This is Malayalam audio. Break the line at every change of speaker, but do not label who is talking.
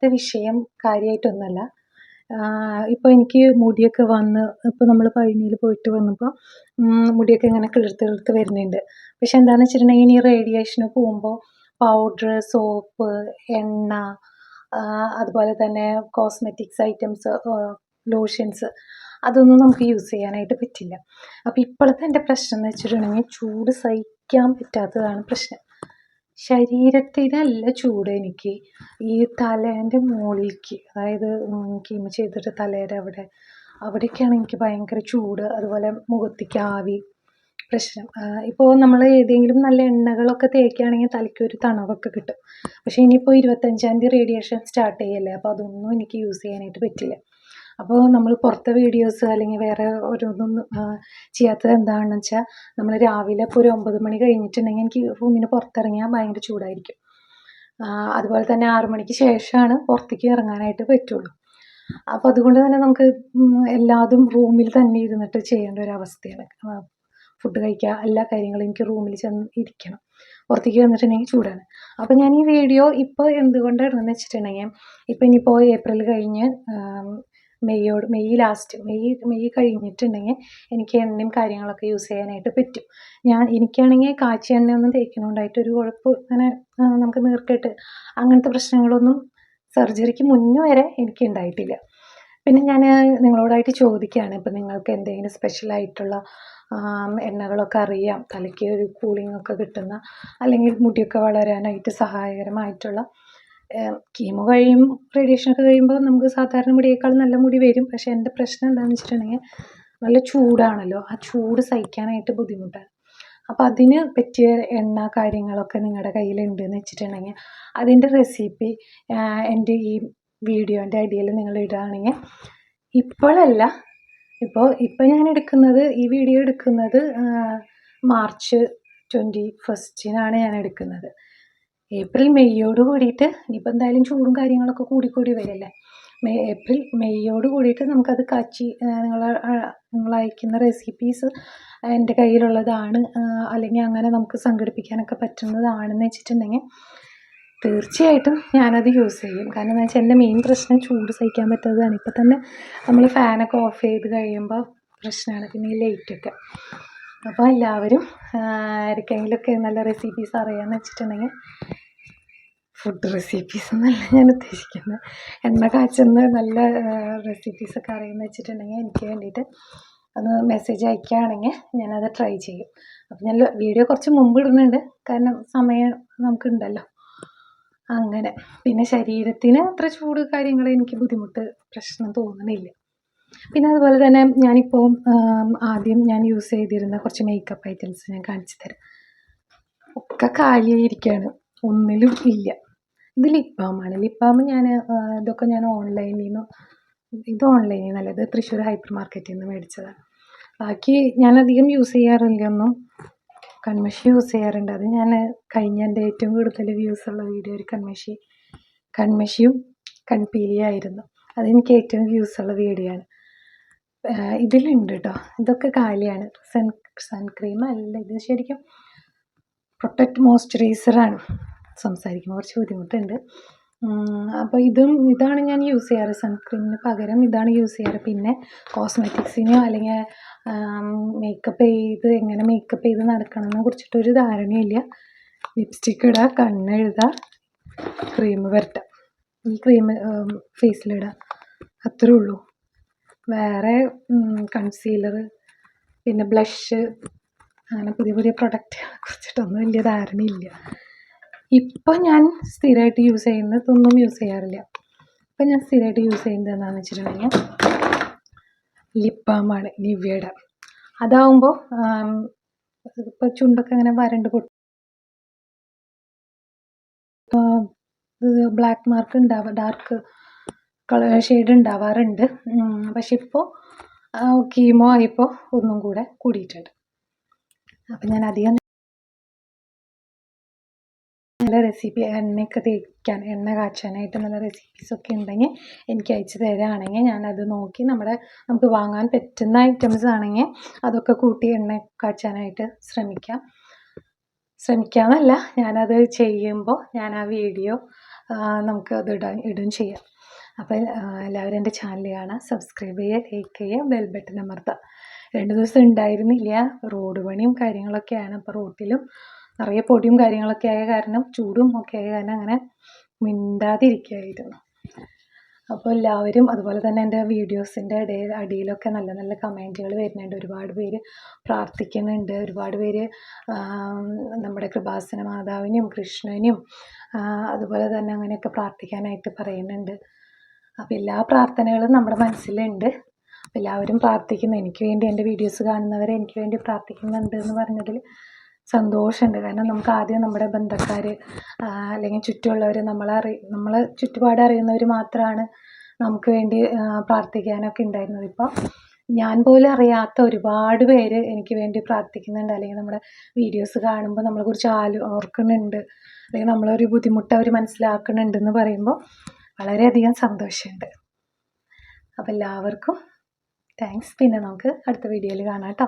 ഇന്നത്തെ വിഷയം കാര്യമായിട്ടൊന്നുമല്ല ഇപ്പോൾ എനിക്ക് മുടിയൊക്കെ വന്ന് ഇപ്പോൾ നമ്മൾ പഴനിയിൽ പോയിട്ട് വന്നപ്പോൾ മുടിയൊക്കെ ഇങ്ങനെ കിളിർത്ത് കിളിർത്ത് വരുന്നുണ്ട്. പക്ഷെ എന്താണെന്ന് വെച്ചിട്ടുണ്ടെങ്കിൽ ഈ റേഡിയേഷന് പോകുമ്പോൾ പൗഡർ സോപ്പ് എണ്ണ അതുപോലെ തന്നെ കോസ്മെറ്റിക്സ് ഐറ്റംസ് ലോഷൻസ് അതൊന്നും നമുക്ക് യൂസ് ചെയ്യാനായിട്ട് പറ്റില്ല. അപ്പോൾ ഇപ്പോഴത്തെ എന്റെ പ്രശ്നം എന്ന് വെച്ചിട്ടുണ്ടെങ്കിൽ ചൂട് സഹിക്കാൻ പറ്റാത്തതാണ് പ്രശ്നം. ശരീരത്തിനല്ല ചൂട് എനിക്ക്. ഈ തലേന്റെ മുകളിലേക്ക് അതായത് കീമ ചെയ്തിട്ട് തലയുടെ അവിടെ അവിടെയൊക്കെയാണ് എനിക്ക് ഭയങ്കര ചൂട് അതുപോലെ മുഖത്തേക്ക് ആവി പ്രശ്നം. ഇപ്പോൾ നമ്മൾ ഏതെങ്കിലും നല്ല എണ്ണകളൊക്കെ തേക്കുകയാണെങ്കിൽ തലയ്ക്ക് ഒരു തണവൊക്കെ കിട്ടും. പക്ഷേ ഇനിയിപ്പോൾ ഇരുപത്തഞ്ചാം തീയതി റേഡിയേഷൻ സ്റ്റാർട്ട് ചെയ്യല്ലേ? അപ്പോൾ അതൊന്നും എനിക്ക് യൂസ് ചെയ്യാനായിട്ട് പറ്റില്ല. അപ്പോൾ നമ്മൾ പുറത്തെ വീഡിയോസ് അല്ലെങ്കിൽ വേറെ ഓരോന്നും ചെയ്യാത്തത് എന്താണെന്ന് വെച്ചാൽ നമ്മൾ രാവിലെ ഇപ്പോൾ ഒരു ഒമ്പത് മണി കഴിഞ്ഞിട്ടുണ്ടെങ്കിൽ എനിക്ക് റൂമിന് പുറത്തിറങ്ങിയാൽ ഭയങ്കര ചൂടായിരിക്കും. അതുപോലെ തന്നെ ആറ് മണിക്ക് ശേഷമാണ് പുറത്തേക്ക് ഇറങ്ങാനായിട്ട് പറ്റുള്ളൂ. അപ്പോൾ അതുകൊണ്ട് തന്നെ നമുക്ക് എല്ലാതും റൂമിൽ തന്നെ ഇരുന്നിട്ട് ചെയ്യേണ്ട ഒരു അവസ്ഥയാണ്. ഫുഡ് കഴിക്കുക എല്ലാ കാര്യങ്ങളും എനിക്ക് റൂമിൽ ചെന്ന് ഇരിക്കണം. പുറത്തേക്ക് വന്നിട്ടുണ്ടെങ്കിൽ ചൂടാണ്. അപ്പോൾ ഞാൻ ഈ വീഡിയോ ഇപ്പോൾ എന്തുകൊണ്ടാണ് ഇടുന്നതെന്ന് വെച്ചിട്ടുണ്ടെങ്കിൽ ഇപ്പോൾ ഇനിയിപ്പോൾ ഏപ്രിൽ കഴിഞ്ഞ് മെയ്യോട് മെയ് ലാസ്റ്റ് മെയ് മെയ് കഴിഞ്ഞിട്ടുണ്ടെങ്കിൽ എനിക്ക് എണ്ണയും കാര്യങ്ങളൊക്കെ യൂസ് ചെയ്യാനായിട്ട് പറ്റും. ഞാൻ എനിക്കാണെങ്കിൽ കാച്ചി എണ്ണയൊന്നും തേക്കുന്നുണ്ടായിട്ട് ഒരു കുഴപ്പം അങ്ങനെ നമുക്ക് നീർക്കെട്ട് അങ്ങനത്തെ പ്രശ്നങ്ങളൊന്നും സർജറിക്ക് മുന്നേ വരെ എനിക്ക് ഉണ്ടായിട്ടില്ല. പിന്നെ ഞാൻ നിങ്ങളോടായിട്ട് ചോദിക്കുകയാണ് ഇപ്പം നിങ്ങൾക്ക് എന്തെങ്കിലും സ്പെഷ്യലായിട്ടുള്ള എണ്ണകളൊക്കെ അറിയാം തലയ്ക്ക് ഒരു കൂളിംഗ് ഒക്കെ കിട്ടുന്ന അല്ലെങ്കിൽ മുടിയൊക്കെ വളരാനായിട്ട് സഹായകരമായിട്ടുള്ള കീമോ കഴിയും റേഡിയേഷനൊക്കെ കഴിയുമ്പോൾ നമുക്ക് സാധാരണ മുടിയേക്കാൾ നല്ല മുടി വരും. പക്ഷേ എന്റെ പ്രശ്നം എന്താണെന്ന് വെച്ചിട്ടുണ്ടെങ്കിൽ നല്ല ചൂടാണല്ലോ. ആ ചൂട് സഹിക്കാനായിട്ട് ബുദ്ധിമുട്ടാണ് അപ്പോൾ അതിന് പറ്റിയ എണ്ണ കാര്യങ്ങളൊക്കെ നിങ്ങളുടെ കയ്യിലുണ്ട് എന്ന് വെച്ചിട്ടുണ്ടെങ്കിൽ അതിന്റെ റെസിപ്പി എന്റെ ഈ വീഡിയോന്റെ ഐഡിയയിൽ നിങ്ങൾ ഇടുകയാണെങ്കിൽ ഇപ്പോഴല്ല ഇപ്പോൾ ഇപ്പോൾ ഞാൻ എടുക്കുന്നത് ഈ വീഡിയോ എടുക്കുന്നത് മാർച്ച് ട്വന്റി ഫസ്റ്റിനാണ് ഞാൻ എടുക്കുന്നത്. ഏപ്രിൽ മെയ്യോട് കൂടിയിട്ട് ഇനിയിപ്പോൾ എന്തായാലും ചൂടും കാര്യങ്ങളൊക്കെ കൂടിക്കൂടി വരില്ലേ? മെയ് ഏപ്രിൽ മെയ്യോട് കൂടിയിട്ട് നമുക്കത് കാച്ചി നിങ്ങൾ നിങ്ങൾ അയക്കുന്ന റെസിപ്പീസ് എന്റെ കയ്യിലുള്ളതാണ് അല്ലെങ്കിൽ അങ്ങനെ നമുക്ക് സംഘടിപ്പിക്കാനൊക്കെ പറ്റുന്നതാണെന്ന് വെച്ചിട്ടുണ്ടെങ്കിൽ തീർച്ചയായിട്ടും ഞാനത് യൂസ് ചെയ്യും. കാരണം എന്താ വെച്ചാൽ എന്റെ മെയിൻ പ്രശ്നം ചൂട് സഹിക്കാൻ പറ്റാത്തതാണ്. ഇപ്പം തന്നെ നമ്മൾ ഫാനൊക്കെ ഓഫ് ചെയ്ത് കഴിയുമ്പോൾ പ്രശ്നമാണ് പിന്നെ ഈ ലൈറ്റൊക്കെ അപ്പോൾ എല്ലാവരും ആർക്കെങ്കിലുമൊക്കെ നല്ല റെസിപ്പീസ് അറിയാമെന്ന് വെച്ചിട്ടുണ്ടെങ്കിൽ ഫുഡ് റെസിപ്പീസ് എന്നല്ല ഞാൻ ഉദ്ദേശിക്കുന്നത്. എണ്ണ കാച്ചുന്ന നല്ല റെസിപ്പീസൊക്കെ അറിയാമെന്ന് വെച്ചിട്ടുണ്ടെങ്കിൽ എനിക്ക് വേണ്ടിയിട്ട് ഒന്ന് മെസ്സേജ് അയക്കുകയാണെങ്കിൽ ഞാനത് ട്രൈ ചെയ്യും. അപ്പം ഞാൻ വീഡിയോ കുറച്ച് മുമ്പ് ഇടുന്നുണ്ട്. കാരണം സമയം നമുക്കുണ്ടല്ലോ. അങ്ങനെ. പിന്നെ ശരീരത്തിന് അത്ര ചൂട് കാര്യങ്ങൾ എനിക്ക് ബുദ്ധിമുട്ട് പ്രശ്നം തോന്നണില്ല. പിന്നെ അതുപോലെ തന്നെ ഞാനിപ്പോൾ ആദ്യം ഞാൻ യൂസ് ചെയ്തിരുന്ന കുറച്ച് മേക്കപ്പ് ഐറ്റംസ് ഞാൻ കാണിച്ചു തരാം. ഒക്കെ കാലിയായിരിക്കുകയാണ് ഒന്നിലും ഇല്ല. ഇത് ലിപ് ബാമാണ് ഞാൻ ഇതൊക്കെ ഞാൻ ഓൺലൈനിൽ നിന്ന് ഇത് ഓൺലൈനിൽ നിന്നല്ല ഇത് തൃശ്ശൂർ ഹൈപ്പർ മാർക്കറ്റിൽ നിന്ന് മേടിച്ചതാണ് ബാക്കി ഞാനധികം യൂസ് ചെയ്യാറില്ല ഒന്നും. കൺമഷി യൂസ് ചെയ്യാറുണ്ട്. അത് ഞാൻ കഴിഞ്ഞ എന്റെ ഏറ്റവും കൂടുതൽ വ്യൂസ് ഉള്ള വീഡിയോ ഒരു കൺമഷി കൺമഷിയും കൺപീലിയായിരുന്നു അതെനിക്ക് ഏറ്റവും വ്യൂസ് ഉള്ള വീഡിയോ ആണ്. ഇതിലുണ്ട് കേട്ടോ ഇതൊക്കെ കാലിയാണ്. സൺ സൺക്രീം അല്ല ഇത് ശരിക്കും പ്രൊട്ടക്റ്റ് മോയ്സ്ചറൈസറാണ് സംസാരിക്കുമ്പോൾ കുറച്ച് ബുദ്ധിമുട്ടുണ്ട്. അപ്പോൾ ഇതും ഇതാണ് ഞാൻ യൂസ് ചെയ്യാറ്. സൺസ്ക്രീനിന് പകരം ഇതാണ് യൂസ് ചെയ്യാറ്. പിന്നെ കോസ്മെറ്റിക്സിനോ അല്ലെങ്കിൽ മേക്കപ്പ് ചെയ്ത് എങ്ങനെ മേക്കപ്പ് ചെയ്ത് നടക്കണമെന്നെ കുറിച്ചിട്ടൊരു ധാരണയില്ല. ലിപ്സ്റ്റിക്ക് ഇടുക കണ്ണെഴുതുക ക്രീം പുരട്ടുക ഈ ക്രീം ഫേസിലിടുക അത്രേ ഉള്ളൂ. വേറെ കൺസീലർ പിന്നെ ബ്ലഷ് അങ്ങനെ പുതിയ പുതിയ പ്രൊഡക്റ്റുകളെ കുറിച്ചിട്ടൊന്നും വലിയ ധാരണയില്ല. ഇപ്പോൾ ഞാൻ സ്ഥിരമായിട്ട് യൂസ് ചെയ്യുന്നത് ഒന്നും യൂസ് ചെയ്യാറില്ല. ഇപ്പം ഞാൻ സ്ഥിരമായിട്ട് യൂസ് ചെയ്യുന്നത് എന്താണെന്ന് വെച്ചിട്ടുണ്ടെങ്കിൽ ലിപ് ബാമാണ് നിവ്യയുടെ. അതാവുമ്പോൾ ഇപ്പോൾ ചുണ്ടൊക്കെ അങ്ങനെ വരണ്ട് പൊട്ടി ബ്ലാക്ക് മാർക്ക് ഉണ്ടാവുക ഡാർക്ക് കളർ ഷെയ്ഡ് ഉണ്ടാവാറുണ്ട് പക്ഷെ ഇപ്പോൾ കീമോ ആയപ്പോൾ ഒന്നും കൂടെ കൂടിയിട്ടുണ്ട്. അപ്പം ഞാൻ അധികം നല്ല റെസിപ്പി എണ്ണയൊക്കെ തേക്കാൻ എണ്ണ കാച്ചാനായിട്ട് നല്ല റെസിപ്പീസൊക്കെ ഉണ്ടെങ്കിൽ എനിക്ക് അയച്ച് തരികയാണെങ്കിൽ ഞാനത് നോക്കി നമ്മുടെ നമുക്ക് വാങ്ങാൻ പറ്റുന്ന ഐറ്റംസ് ആണെങ്കിൽ അതൊക്കെ കൂട്ടി എണ്ണ കാച്ചാനായിട്ട് ശ്രമിക്കാം. ശ്രമിക്കാമെന്നല്ല ഞാനത് ചെയ്യുമ്പോൾ ഞാൻ ആ വീഡിയോ നമുക്ക് അത് ഇടാൻ ഇടുകയും ചെയ്യാം. അപ്പോൾ എല്ലാവരും എന്റെ ചാനൽ കാണാം. സബ്സ്ക്രൈബ് ചെയ്യുക ലൈക്ക് ചെയ്യുക ബെൽ ബട്ടൺ അമർത്തുക. രണ്ട് ദിവസം ഉണ്ടായിരുന്നില്ല. റോഡ് പണിയും കാര്യങ്ങളൊക്കെയാണ് അപ്പോൾ റോട്ടിലും നിറയെ പൊടിയും കാര്യങ്ങളൊക്കെ ആയ കാരണം ചൂടും ഒക്കെ ആയ കാരണം അങ്ങനെ മിണ്ടാതിരിക്കുകയായിരുന്നു. അപ്പോൾ എല്ലാവരും അതുപോലെ തന്നെ എന്റെ വീഡിയോസിന്റെ ഇടയിൽ അടിയിലൊക്കെ നല്ല നല്ല കമന്റുകൾ വരുന്നുണ്ട്. ഒരുപാട് പേര് പ്രാർത്ഥിക്കുന്നുണ്ട്. ഒരുപാട് പേര് നമ്മുടെ കൃപാസന മാതാവിനെയും കൃഷ്ണനും അതുപോലെ തന്നെ അങ്ങനെയൊക്കെ പ്രാർത്ഥിക്കാനായിട്ട് പറയുന്നുണ്ട്. അപ്പോൾ എല്ലാ പ്രാർത്ഥനകളും നമ്മുടെ മനസ്സിലുണ്ട്. എല്ലാവരും പ്രാർത്ഥിക്കുന്നു. എനിക്ക് വേണ്ടി എന്റെ വീഡിയോസ് കാണുന്നവർ എനിക്ക് വേണ്ടി പ്രാർത്ഥിക്കുന്നുണ്ട് എന്ന് പറഞ്ഞതിൽ സന്തോഷമുണ്ട്. കാരണം നമുക്ക് ആദ്യം നമ്മുടെ ബന്ധക്കാർ അല്ലെങ്കിൽ ചുറ്റുമുള്ളവർ നമ്മളെ അറി നമ്മളെ ചുറ്റുപാട് അറിയുന്നവർ മാത്രമാണ് നമുക്ക് വേണ്ടി പ്രാർത്ഥിക്കാനൊക്കെ ഉണ്ടായിരുന്നത്. ഇപ്പോൾ ഞാൻ പോലും അറിയാത്ത ഒരുപാട് പേര് എനിക്ക് വേണ്ടി പ്രാർത്ഥിക്കുന്നുണ്ട്. അല്ലെങ്കിൽ നമ്മുടെ വീഡിയോസ് കാണുമ്പോൾ നമ്മളെക്കുറിച്ച് ആലോ ഓർക്കുന്നുണ്ട്. അല്ലെങ്കിൽ നമ്മളൊരു ബുദ്ധിമുട്ട് അവർ മനസ്സിലാക്കുന്നുണ്ടെന്ന് പറയുമ്പോൾ വളരെയധികം സന്തോഷമുണ്ട്. അപ്പോൾ എല്ലാവർക്കും താങ്ക്സ് പിന്നെ നമുക്ക് അടുത്ത വീഡിയോയിൽ കാണാം കേട്ടോ.